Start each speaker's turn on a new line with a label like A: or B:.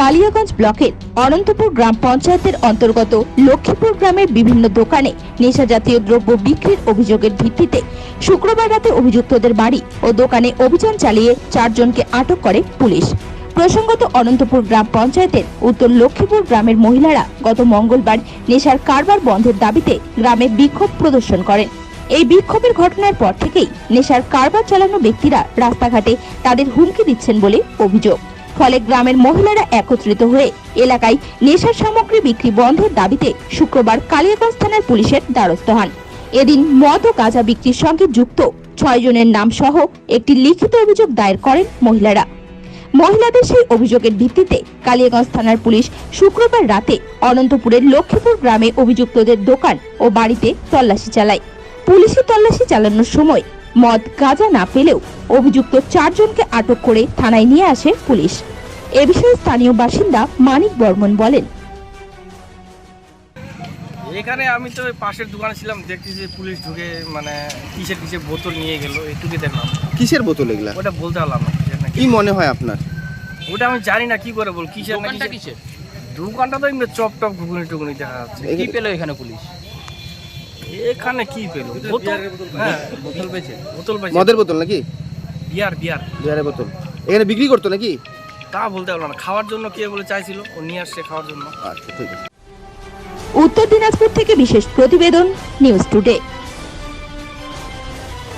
A: কালিয়াগঞ্জ ব্লকের অনন্তপুর গ্রাম পঞ্চায়েতের অন্তর্গত লক্ষ্মীপুর গ্রামের বিভিন্ন দোকানে নেশা জাতীয় দ্রব্য বিক্রির অভিযোগের ভিত্তিতে শুক্রবার রাতে অভিযুক্তদের বাড়ি ও দোকানে অভিযান চালিয়ে চারজনকে আটক করে পুলিশ। প্রসঙ্গত অনন্তপুর গ্রাম পঞ্চায়েতের উত্তর লক্ষ্মীপুর গ্রামের মহিলারা গত মঙ্গলবার নেশার কারবার বন্ধের দাবিতে গ্রামে বিক্ষোভ প্রদর্শন করেন। এই বিক্ষোভের ঘটনার পর থেকেই নেশার কারবার চালানো ব্যক্তিরা রাস্তাঘাটে তাদের হুমকি দিচ্ছেন বলে অভিযোগ। ফলে গ্রামের মহিলারা একত্রিত হয়ে এলাকায় নেশার সামগ্রী বিক্রি বন্ধের দাবিতে শুক্রবার কালিয়াগঞ্জ থানার পুলিশের দ্বারস্থ হন। এদিন মদ ও গাঁজা বিক্রির সঙ্গে যুক্ত ছয় জনের নাম সহ একটি লিখিত অভিযোগ দায়ের করেন মহিলারা। মহিলাদের সেই অভিযোগের ভিত্তিতে কালিয়াগঞ্জ থানার পুলিশ শুক্রবার রাতে অনন্তপুরের লক্ষ্মীপুর গ্রামে অভিযুক্তদের দোকান ও বাড়িতে তল্লাশি চালায়। পুলিশি তল্লাশি চালানোর সময় মদ গাঁজা না পেলেও অভিযুক্ত চারজনকে আটক করে থানায় নিয়ে আসে পুলিশ। এ বিষয়ে স্থানীয় বাসিন্দা মানিক বর্মন বলেন।
B: এখানে আমি তো পাশের দোকানে ছিলাম দেখছি যে পুলিশ ঢুকে মানে কিসের কিসের বোতল নিয়ে গেল এইটুকু দেখলাম।
C: কিসের বোতল এগুলা?
B: ওটা বলতে পারলাম না কিসের না
C: কি মনে হয় আপনার?
B: ওটা আমি জানি না কি করে বল কিসের না
D: দোকানটা
B: কিসের।
D: কিসের?
B: দোকানটা তো এমনি চপ টপ ঘুগুনি টুকুনি দেখা যাচ্ছে।
D: কি পেল এখানে পুলিশ?
B: এখানে কি পেল? বোতল? হ্যাঁ
D: বোতল পেয়েছে।
B: বোতল পাইছে
C: মদের বোতল নাকি?
B: বিয়ার বিয়ার।
C: বিয়ারের বোতল। এখানে বিক্রি করতো নাকি?
B: তা বলতে পারল না। খাওয়ার জন্য কে বলে চাইছিল? ও নিয়ে আসছে খাওয়ার জন্য।
C: আচ্ছা ঠিক আছে।
A: উত্তর দিনাজপুর থেকে বিশেষ প্রতিবেদন নিউজ টুডে